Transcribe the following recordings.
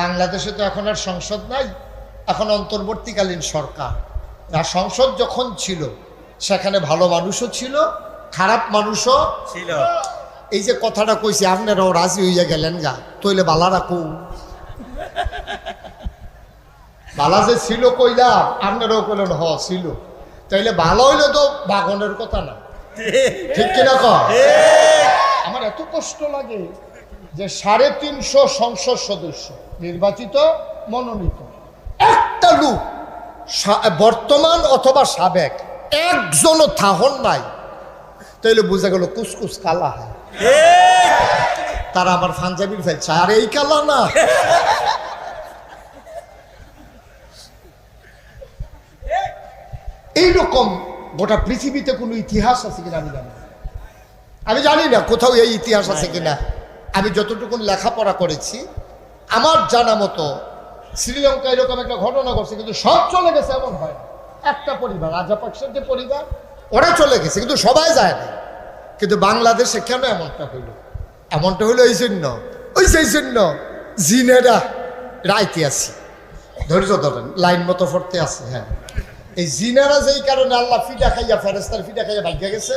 বাংলাদেশে তো এখন আর সংসদ নাই এখন অন্তর্বর্তীকালীন সরকার। আর সংসদ যখন ছিল সেখানে ভালো মানুষও ছিল খারাপ মানুষও ছিল। এই যে কথাটা কইছি আপনারাও রাজি হইয়া গেলেন গা। তইলে বালা রাখু বালা যে ছিল কইলাম আপনারাও কইলেন হ ছিল। তাইলে ভালো হইলে তো বাগনের কথা না। ঠিক কিনা কর আমার এত কষ্ট লাগে। যে সাড়ে তিনশো সংসদ সদস্য নির্বাচিত মনোনীত। একটা লোক বর্তমান অথবা সাবেক একজনও থাহন নাই। তাইলে বোঝা গেল কুসকুস কালা হয়। তারা আমার পাঞ্জাবির ফেলছে আর এই কালা না। এইরকম গোটা পৃথিবীতে কোনো ইতিহাস আছে কিনা আমি জানি না। আমি জানি না কোথাও এই ইতিহাস আছে কিনা। আমি যতটুকু লেখাপড়া করেছি, আমার জানা মতো শ্রীলঙ্কা এরকম একটা ঘটনা ঘটছে, কিন্তু সব চলে গেছে এমন হয় একটা পরিবার রাজাপাকসের যে পরিবার, ওরা চলে গেছে, কিন্তু সবাই যায় না কিন্তু বাংলাদেশে কেন এমনটা হইল? এমনটা হইল এই জন্য, ওই সেই জন্য জিনেরা রাইতে আছি। ধৈর্য ধরেন, লাইন মতো পড়তে আছে হ্যাঁ। এই জিনেরা যেই কারণে আল্লাহ ফিডা খাইয়া ফেরেস্তার ফিডা খাইয়া ভাগ্যা গেছে,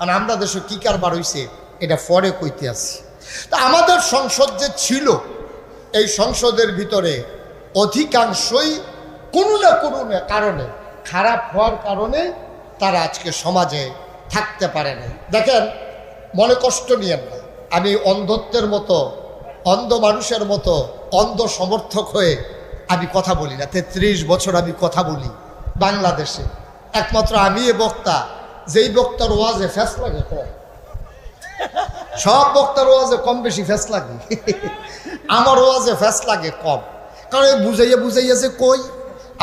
আর আমরা দেশে কি কারবার হইছে, এটা পরে কইতে আছি তা আমাদের সংসদ যে ছিল, এই সংসদের ভিতরে অধিকাংশই কোনো না কোনো কারণে খারাপ হওয়ার কারণে তারা আজকে সমাজে থাকতে পারে না দেখেন, মনে কষ্ট নিয়েন না আমি অন্ধত্বের মতো, অন্ধ মানুষের মতো, অন্ধ সমর্থক হয়ে আমি কথা বলি না। তেত্রিশ বছর আমি কথা বলি বাংলাদেশে। একমাত্র আমি এ বক্তা, যেই বক্তার ওয়াজে ফ্যাস লাগে কম সব বক্তার ওয়াজে কম বেশি ফ্যাস লাগে। আমার ওয়াজে ফ্যাস লাগে কম। কারণ বুঝাইয়া বুঝাইয়া যে কই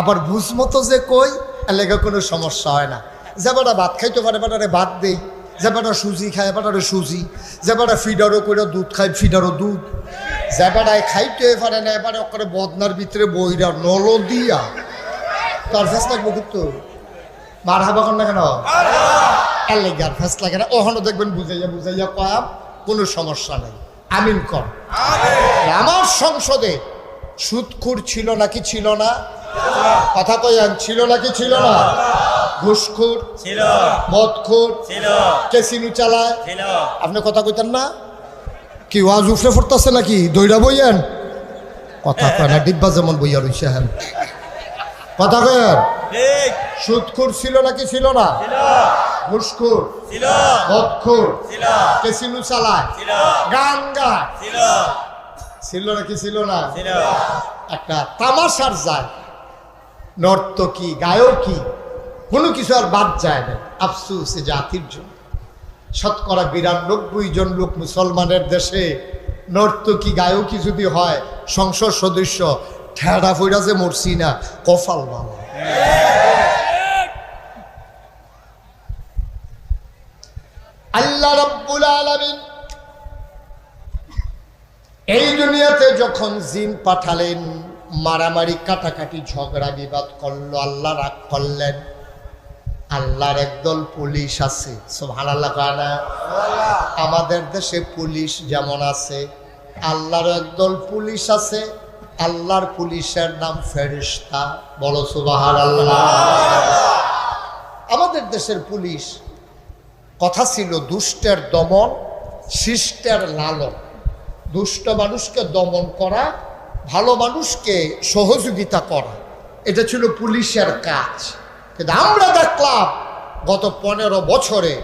আবার বুঝ মতো যে কই এলাকা কোনো সমস্যা হয় না। যে বেটা ভাত খাইতে পারে বেটারে ভাত দেই। যে বেটা সুজি খায় বেটারে সুজি। যে বেটা ফিডারও করে দুধ খায় ফিডারও দুধ। যে বেটায় খাইতে পারে না এবারে ওখানে বদনার ভিতরে বইরা নল দিয়া। তার ফেস লাগবে কিন্তু। মার হাবা কর না কেন? এলেগার ফেস লাগে না। ওখানে দেখবেন বুঝাইয়া বুঝাইয়া কয়াম কোনো সমস্যা নেই। আমিন কর। আমার সংসদে সুদখুর ছিল নাকি ছিল না? কথা কয়ান ছিল নাকি ছিল না? ঘুষখুর ছিল। মদখুর ছিল। কেসিনু চালায়। ছিল। আপনি কথা কইতেন না? কি ওয়াজ উফরে ফুটতেছে নাকি? দইরা বইয়েন কথা কয় না ডিব্বা যেমন বইয়া রইছে হ্যাঁ কথা কয়েন সুদখুর ছিল নাকি ছিল না? ঘুষখুর ছিল। মদখুর কেসিনু চালায় ছিল গান গায় ছিল। ছিল নাকি ছিল না? ছিল। একটা তামাশার যায়। নর্তকী গায়কী কোনো কিছু আর বাদ যায় না। আফসুস এ জাতির জন্য। শতকরা বিরানব্বই জন লোক মুসলমানের দেশে নর্তকী গায়কী যদি হয় সংসদ সদস্য ঠেড়া ফইরা যে মরছি না কফাল ভালো। আল্লাহ রব্বুল আলামিন এই দুনিয়াতে যখন জিন পাঠালেন মারামারি কাটাকাটি ঝগড়া বিবাদ করল আল্লাহ রাগ করলেন। আল্লাহর একদল পুলিশ আছে আমাদের দেশে পুলিশ যেমন আছে আল্লাহর একদল পুলিশ আছে আল্লাহর পুলিশের নাম ফেরিস্তা বলো সুবাহার আল্লাহ আমাদের দেশের পুলিশ কথা ছিল দুষ্টের দমন, শিষ্টের লালন। দুষ্ট মানুষকে দমন করা, ভালো মানুষকে সহযোগিতা করা। এটা ছিল পুলিশের কাজ। কিন্তু আমরা দেখলাম গত পনেরো বছরে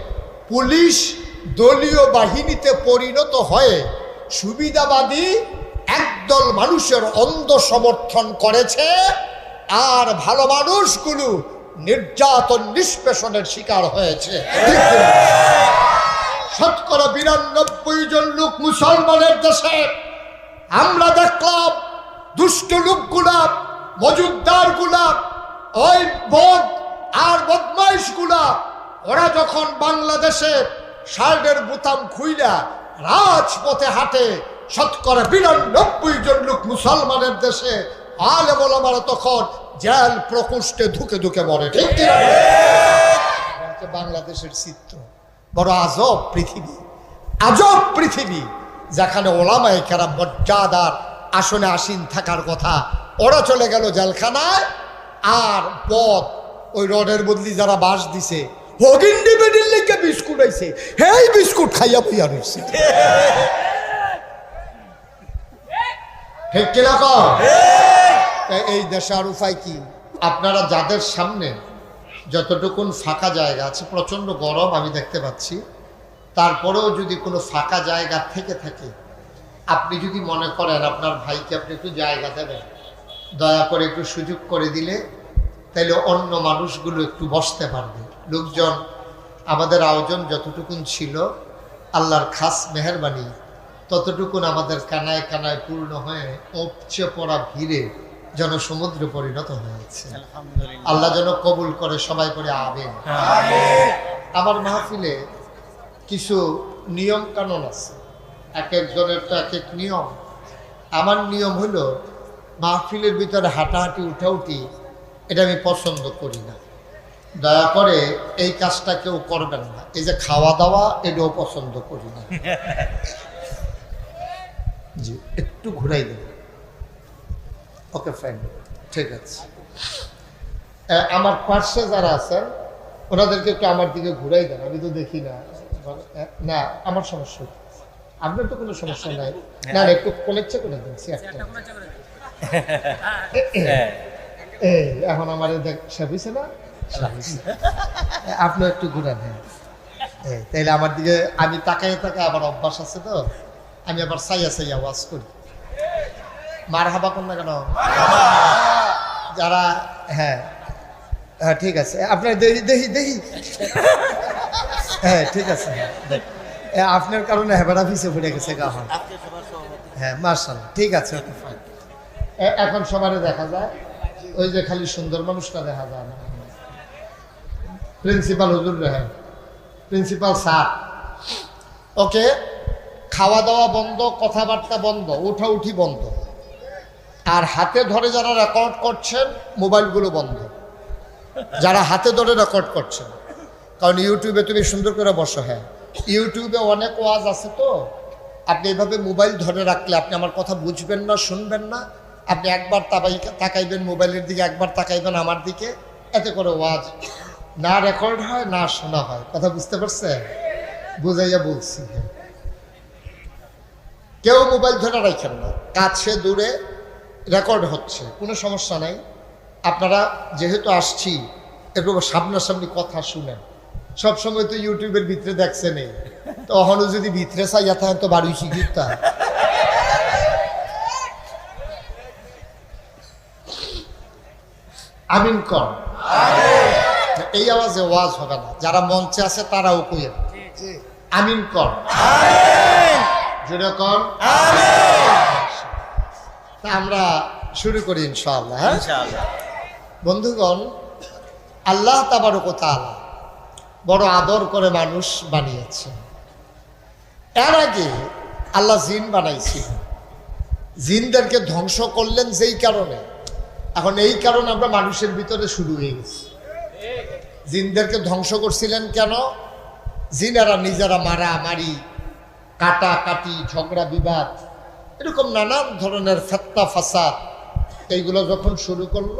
পুলিশ দলীয় বাহিনীতে পরিণত হয়ে সুবিধাবাদী একদল মানুষের অন্ধ সমর্থন করেছে, আর ভালো মানুষগুলো নির্যাতন নিষ্পেষণের শিকার হয়েছে। শতকরা বিরানব্বই জন লোক মুসলমানের দেশে। আমরা দেখলাম দুষ্ট লোকগুলা মজুদ্দারগুলা ওই বদ আর বদমাইশগুলা ওরা যখন বাংলাদেশে শার্টের বোতাম খুইলা রাজপথে হাঁটে শতকরা বিরানব্বই জন লোক মুসলমানের দেশে আলে বলামারা তখন জেল প্রকোষ্ঠে ধুকে ধুকে মরে, ঠিক বাংলাদেশের চিত্র। বড় আজব পৃথিবী। আজব পৃথিবী যেখানে ওলামাই খারাপ মর্যাদার আসনে আসীন থাকার কথা। ওরা চলে গেল জেলখানায় আর পথ ওই রডের বদলি যারা বাস দিছে হগিন্ডি বেডির লেগে বিস্কুট আইছে, হেই বিস্কুট খাইয়া বইয়া রয়েছে ঠিক কিনা কর? এই দেশে আর উপায় কি? আপনারা যাদের সামনে যতটুকুন ফাঁকা জায়গা আছে প্রচণ্ড গরম আমি দেখতে পাচ্ছি তারপরেও যদি কোনো ফাঁকা জায়গা থেকে থাকে আপনি যদি মনে করেন আপনার ভাইকে আপনি একটু জায়গা দেবেন দয়া করে একটু সুযোগ করে দিলে তাইলে অন্য মানুষগুলো একটু বসতে পারবে। লোকজন আমাদের আয়োজন যতটুকুন ছিল আল্লাহর খাস মেহরবানি ততটুকুন আমাদের কানায় কানায় পূর্ণ হয়ে উপচে পড়া ভিড়ে জনসমুদ্রে পরিণত হয়েছে। আল্লাহ যেন কবুল করে সবাই করে আবেন আমার মাহফিলে কিছু নিয়ম কানুন আছে। এক একজনের তো এক এক নিয়ম। আমার নিয়ম হলো মাহফিলের ভিতরে হাঁটাহাঁটি উঠাউটি এটা আমি পছন্দ করি না। দয়া করে এই কাজটা কেউ করবেন না। এই যে খাওয়া দাওয়া এটাও পছন্দ করি না। জি একটু ঘুরাই দেবেন ওকে ফাইন ঠিক আছে। আমার পার্শ্বে যারা আছেন ওনাদেরকে একটু আমার দিকে ঘুরাই দেন আমি তো দেখি না। না আমার সমস্যা আপনার তো কোনো সমস্যা নাই। না একটু কোলেচ্ছে করে দিন হ্যাঁ এই এখন আমার দেখ সাবিছে না। আপনি একটু ঘুরান হ্যাঁ। তাইলে আমার দিকে আমি তাকাই তাকাই আবার অভ্যাস আছে তো? আমি আবার সাইয়া সাইয়া ওয়াজ করি। মার হাবা কর না কেন? যারা হ্যাঁ হ্যাঁ ঠিক আছে। আপনার দেখি দেখি দেখি হ্যাঁ ঠিক আছে। হ্যাঁ। আপনার কারণে হেবাটা পিছিয়ে পড়ে গেছে গা হ্যাঁ মার্শাল ঠিক আছে এখন সবারে দেখা যায়, ওই যে খালি সুন্দর মানুষটা দেখা যায় না। প্রিন্সিপাল হুজুর রেহেন প্রিন্সিপাল স্যার। ওকে খাওয়া দাওয়া বন্ধ, কথাবার্তা বন্ধ উঠা উঠি বন্ধ। আর হাতে ধরে যারা রেকর্ড করছেন, মোবাইলগুলো বন্ধ। যারা হাতে ধরে রেকর্ড করছেন। কারণ ইউটিউবে তুমি সুন্দর করে বসো হ্যাঁ। ইউটিউবে অনেক ওয়াজ আছে তো। আপনি এভাবে মোবাইল ধরে রাখলে আপনি আমার কথা বুঝবেন না, শুনবেন না। আপনি একবার তাকাই তাকাইবেন মোবাইলের দিকে, একবার তাকাইবেন আমার দিকে। এতে করে ওয়াজ না রেকর্ড হয়, না শোনা হয়। কথা বুঝতে পারছেন? বুঝাইয়া বলছি। কেউ মোবাইল ধরে রাখেন না। কাছে দূরে রেকর্ড হচ্ছে, কোনো সমস্যা নাই। আপনারা যেহেতু আসছি একটু সামনাসামনি কথা শুনেন। সবসময় তো ইউটিউবের ভিতরে দেখছেন তো অহনো যদি ভিতরে চাইয়া থাকেন, তো বাড়ি শিখিতা আমিন কর। এই আওয়াজে ওয়াজ হবে না। যারা মঞ্চে আছে, তারাও কইেন আমিন কর। আমরা শুরু করি ইনশাআল্লাহ হ্যাঁ? বন্ধুগণ আল্লাহ তাবারক তাআলা বড় আদর করে মানুষ বানিয়েছে এর আগে আল্লাহ জিন বানাইছিল জিনদেরকে ধ্বংস করলেন যেই কারণে। এখন এই কারণে আমরা মানুষের ভিতরে শুরু হয়ে গেছি। জিনদেরকে ধ্বংস করছিলেন কেন? জিনেরা নিজেরা মারামারি কাটা কাটি ঝগড়া, বিবাদ, এরকম নানান ধরনের ফেত্তা ফাসাদ। এইগুলো যখন শুরু করল,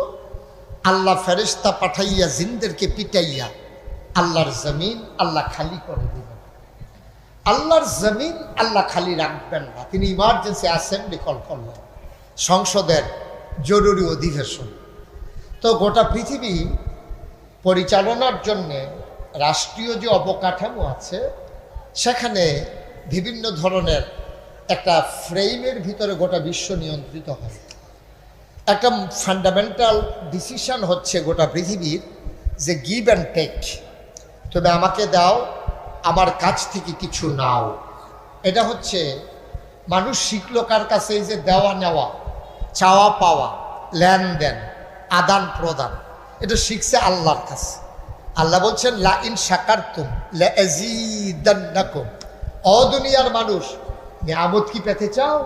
আল্লাহ ফেরেশতা পাঠাইয়া, জিনদেরকে পিটাইয়া আল্লাহর জমিন আল্লাহ খালি করে দিবেন আল্লাহর জমিন আল্লাহ খালি রাখবেন না। তিনি ইমার্জেন্সি অ্যাসেম্বলি কল করলেন, সংসদের জরুরি অধিবেশন। তো গোটা পৃথিবী পরিচালনার জন্যে রাষ্ট্রীয় যে অবকাঠামো আছে, সেখানে বিভিন্ন ধরনের একটা ফ্রেমের ভিতরে গোটা বিশ্ব নিয়ন্ত্রিত হয়। একটা ফান্ডামেন্টাল ডিসিশন হচ্ছে গোটা পৃথিবীর যে গিভ অ্যান্ড টেক তবে আমাকে দাও, আমার কাছ থেকে কিছু নাও। এটা হচ্ছে মানুষ শিখলো কার কাছে যে দেওয়া নেওয়া, চাওয়া পাওয়া, লেনদেন, আদান প্রদান। এটা শিখছে আল্লাহর কাছে। আল্লাহ বলছেন, লা ইন শাকারতুম লা আযীদান্নাকুম অ দুনিয়ার মানুষ, নিয়ামত কি পেতে চাও?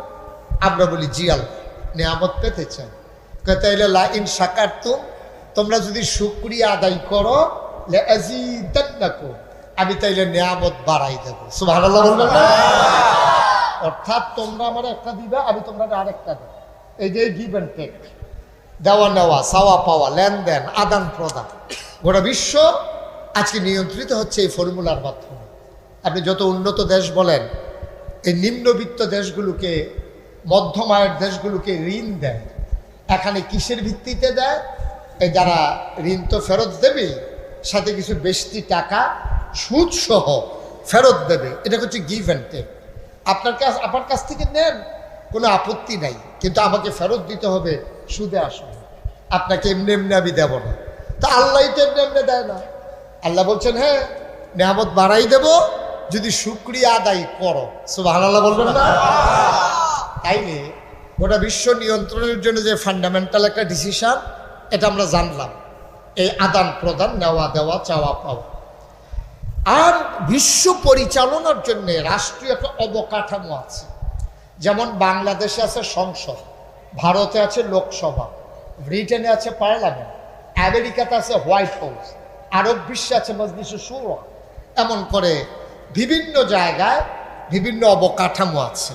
আমরা বলি জিয়াল, নিয়ামত পেতে কয়, তাইলে লা ইন শাকারতুম তোমরা যদি শুকরিয়া আদায় করো আমি তাইলে নিয়ামত বাড়াই দেবো। অর্থাৎ তোমরা আমার একটা দিবা, আমি তোমরা আরেকটা দেবো। এই যে গিভ অ্যান্ড টেক দেওয়া নেওয়া, চাওয়া পাওয়া, লেনদেন, আদান প্রদান, গোটা বিশ্ব আজকে নিয়ন্ত্রিত হচ্ছে এই ফর্মুলার মাধ্যমে। আপনি যত উন্নত দেশ বলেন, এই নিম্নবিত্ত দেশগুলোকে মধ্যম আয়ের দেশগুলোকে ঋণ দেয়। এখানে কিসের ভিত্তিতে দেয়? এই যারা ঋণ তো ফেরত দেবে, সাথে কিছু বেশি টাকা সুদ সহ ফেরত দেবে। এটা হচ্ছে গিভ অ্যান্ড টেক আপনার কাছ আপনার কাছ থেকে নেন, কোনো আপত্তি নাই। কিন্তু আমাকে ফেরত দিতে হবে, সুদে আসবে। আপনাকে এমনি এমনি আমি দেব না। তা আল্লাহ তো এমনি এমনি দেয় না। আল্লাহ বলছেন হ্যাঁ নেহামত বাড়াই দেব যদি শুক্রিয়া আদায় করো সুবাহ আল্লাহ বলবেন না? তাইলে গোটা বিশ্ব নিয়ন্ত্রণের জন্য যে ফান্ডামেন্টাল একটা ডিসিশন এটা আমরা জানলাম। এই আদান প্রদান, নেওয়া দেওয়া, চাওয়া পাওয়া। আর বিশ্ব পরিচালনার জন্য রাষ্ট্রীয় একটা অবকাঠামো আছে। যেমন বাংলাদেশে আছে সংসদ, ভারতে আছে লোকসভা, ব্রিটেনে আছে পার্লামেন্ট, আমেরিকাতে আছে হোয়াইট হাউস, আরব বিশ্বে আছে মজলিসে সুর এমন করে বিভিন্ন জায়গায় বিভিন্ন অবকাঠামো আছে।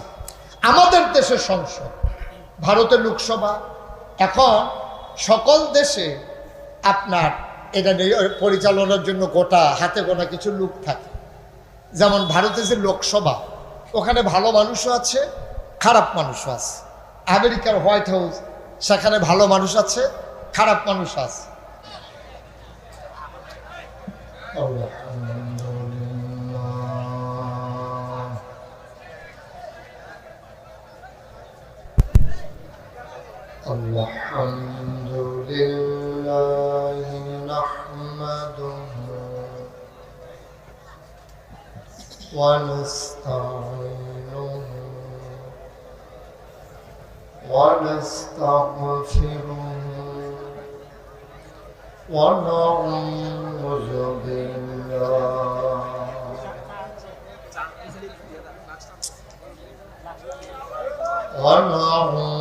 আমাদের দেশের সংসদ, ভারতের লোকসভা, এখন সকল দেশে আপনার এটা পরিচালনার জন্য গোটা হাতে গোনা কিছু লোক থাকে। যেমন ভারতের যে লোকসভা, ওখানে ভালো মানুষও আছে, খারাপ মানুষও আছে। আমেরিকার হোয়াইট হাউস, সেখানে ভালো মানুষ আছে, খারাপ মানুষ আছে। الحمد لله نحمده ونستعينه ونستغفره ونعوذ بالله ونعوذ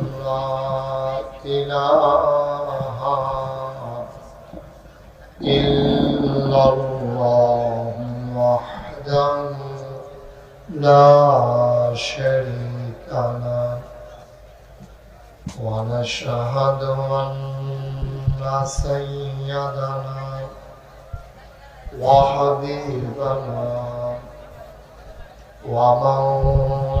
إله إلا الله وحده لا شريك له ونشهد أن سيدنا وحبيبنا ومولانا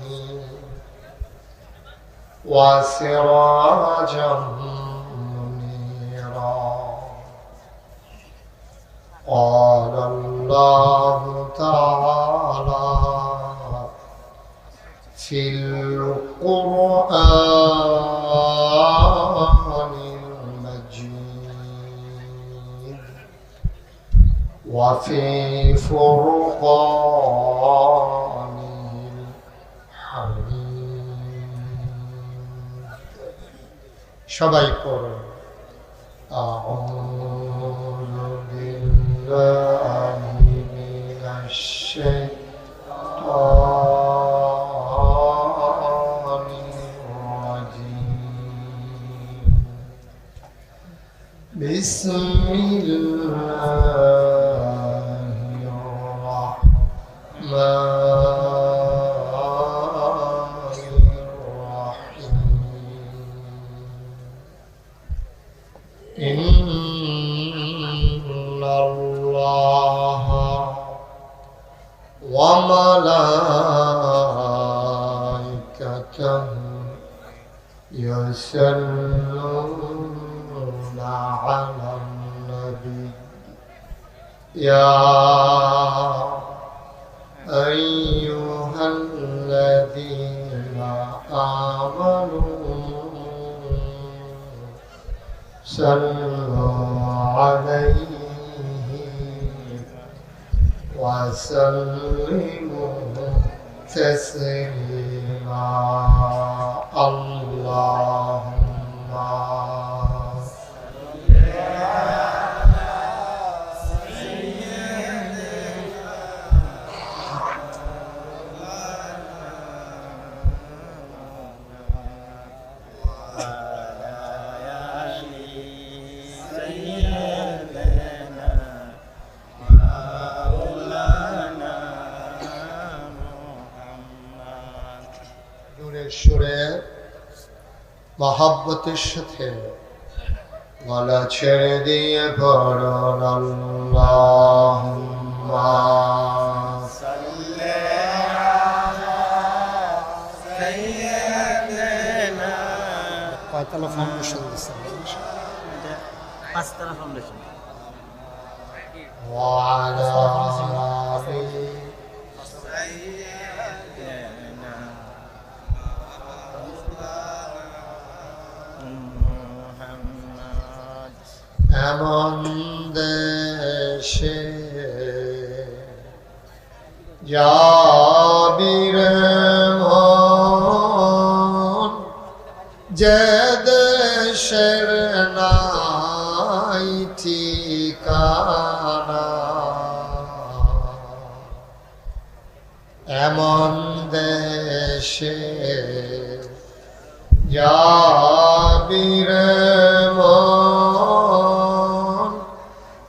وسراجا منيرا. قال الله تعالى في القرآن المجيد وفي فرقان সবাই করুন أعوذ بالله en Allah. মহাব্বতের সাথে গলা ছেড়ে দিয়ে পড়ন কয়তলা ফাউন্ডেশন দিচ্ছেন পাঁচতলা ফাউন্ডেশন এমন দেশে যাবির যে দেশের নাই ঠিকানা। এমন দেশে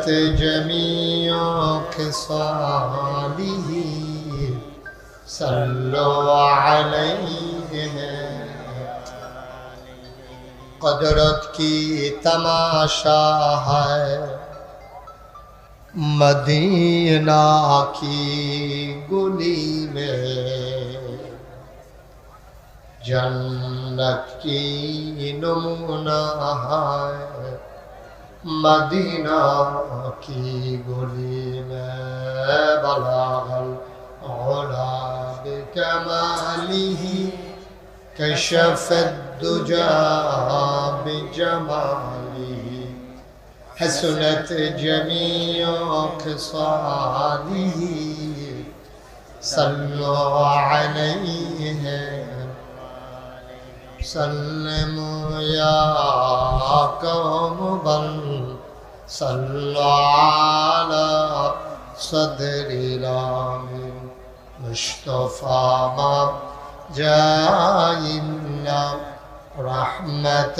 حسنت جميع خصاله صلوا عليه قدرت کی تماشا ہے، مدینہ کی گلی میں. جنت کی نمونہ ہے مدينة كي قولي ما بلاغ العلا بكماله كشف الدجا بجماله حسنت جميع قصاده صلوا عليه سلموا يا قوم بل صلوا على صدر العالم مصطفى ما جاء إلا رحمة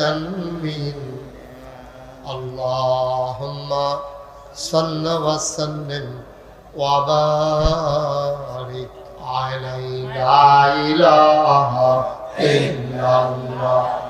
من اللهم صل وسلم وبارك علي لا إله إلا الله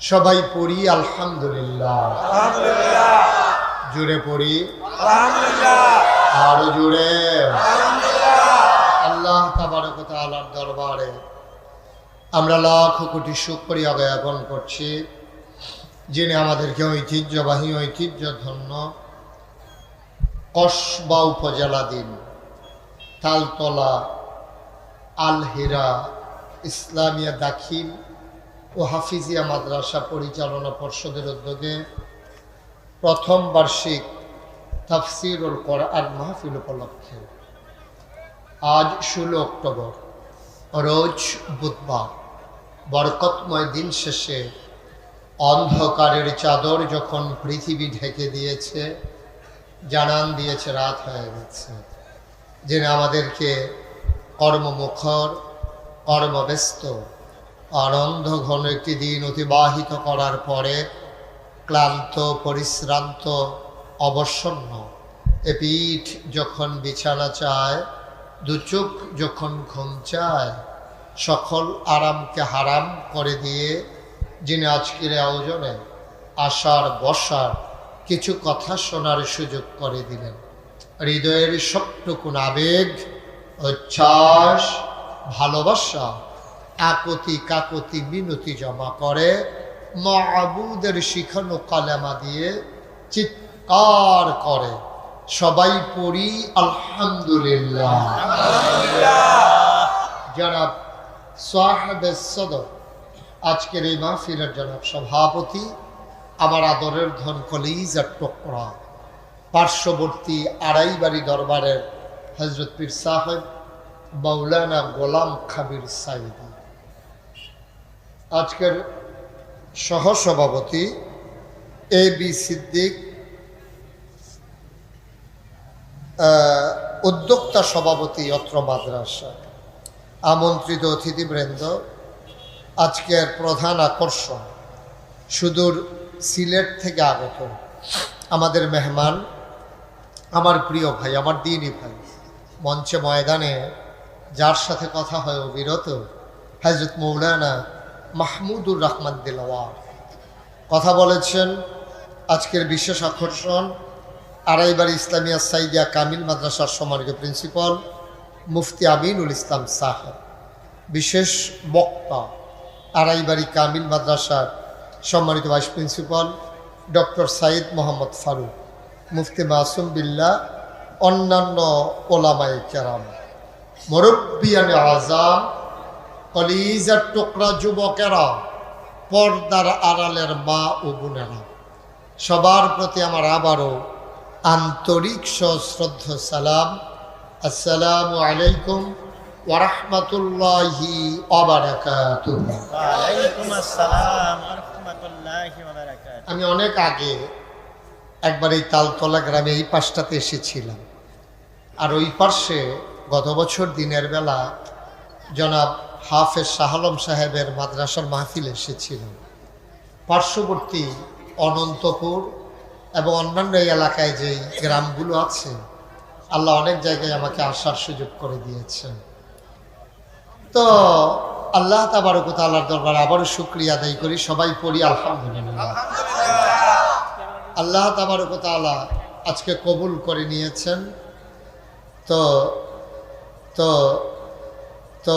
সবাই পড়ি আলহামদুলিল্লাহ। জুড়ে পড়ি। আরও জুড়ে আল্লাহ তাবার কথা তাআলার দরবারে আমরা লাখ কোটি শুকরিয়া জ্ঞাপন করছি। যিনি আমাদেরকে ঐতিহ্যবাহী ঐতিহ্য ধন্য কসবা উপজেলাধীন তালতলা, আলহেরা, ইসলামিয়া দাখিল ও হাফিজিয়া মাদ্রাসা পরিচালনা পর্ষদের উদ্যোগে প্রথম বার্ষিক তাফসিরুল কোরআন মাহফিল উপলক্ষে আজ ষোলো অক্টোবর, রোজ বুধবার। বরকতময় দিন শেষে অন্ধকারের চাদর যখন পৃথিবী ঢেকে দিয়েছে, জানান দিয়েছে, রাত হয়ে গেছে। যিনি আমাদেরকে কর্মমুখর, কর্মব্যস্ত, আনন্দ ঘন একটি দিন অতিবাহিত করার পরে ক্লান্ত, পরিশ্রান্ত, অবসন্ন। এ পিঠ যখন বিছানা চায়, দু চোখ যখন ঘুম চায় সকল আরামকে হারাম করে দিয়ে যিনি আজকের আয়োজনে আসার বসার কিছু কথা শোনার সুযোগ করে দিলেন। হৃদয়ের সবটুকুন আবেগ, উচ্ছ্বাস, ভালোবাসা একতি কাকতি মিনতি জমা করে মাবুদের শিখানো কালেমা দিয়ে চিৎকার করে। সবাই পড়ি আলহামদুলিল্লাহ। জনাব সদর। আজকের এই মাহফিলের জনাব সভাপতি, আমার আদরের ধন কলিজার টুকরা। পার্শ্ববর্তী আড়াইবাড়ি দরবারের হজরত পীর সাহেব মৌলানা গোলাম খাবির সাইদি আজকের সহসভাপতি এ বি সিদ্দিক উদ্যোক্তা সভাপতি অত্র মাদ্রাসা। আমন্ত্রিত অতিথিবৃন্দ, আজকের প্রধান আকর্ষণ, সুদূর সিলেট থেকে আগত আমাদের মেহমান, আমার প্রিয় ভাই, আমার দিনই ভাই। মঞ্চে ময়দানে যার সাথে কথা হয় অবিরত হজরত মৌলানা মাহমুদুর রহমান দিলওয়ার। কথা বলেছেন আজকের বিশেষ আকর্ষণ আড়াইবাড়ি ইসলামিয়া সাইদিয়া কামিল মাদ্রাসার সম্মানিত প্রিন্সিপাল মুফতি আমিনুল ইসলাম সাহেব, বিশেষ বক্তা, আড়াইবাড়ি কামিল মাদ্রাসার সম্মানিত vice principal doctor Sayed Mohammad Faruk, Mufti Masum Billah, অন্যান্য ওলামাই কেরাম। মুরব্বিয়ানে আজাম কলিজার টুকরা যুবকেরা, পর্দার আড়ালের মা ও বোনেরা, সবার প্রতি আমার আবারও আন্তরিক সশ্রদ্ধ সালাম আসসালামু আলাইকুম ওরহমতুল্লাহি অবরাকাতুহ ওয়ালাইকুম আসসালাম ওয়া রাহমাতুল্লাহি ওয়া বারাকাতুহু। আমি অনেক আগে একবার এই তালতলা গ্রামে এই পাশটাতে এসেছিলাম। আর ওই পার্শ্বে গত বছর দিনের বেলা জনাব হাফেজ শাহালম সাহেবের মাদ্রাসার মাহফিল এসেছিলাম পার্শ্ববর্তী অনন্তপুর এবং অন্যান্য এলাকায় যেই গ্রামগুলো আছে আল্লাহ অনেক জায়গায় আমাকে আসার সুযোগ করে দিয়েছেন। তো আল্লাহ তাবারকত আল্লাহর দরবার আবারও শুক্রিয়া আদায় করি সবাই পড়ি আলহামদুলিল্লাহ। আল্লাহ তাবারকত আল্লাহ আজকে কবুল করে নিয়েছেন। তো তো তো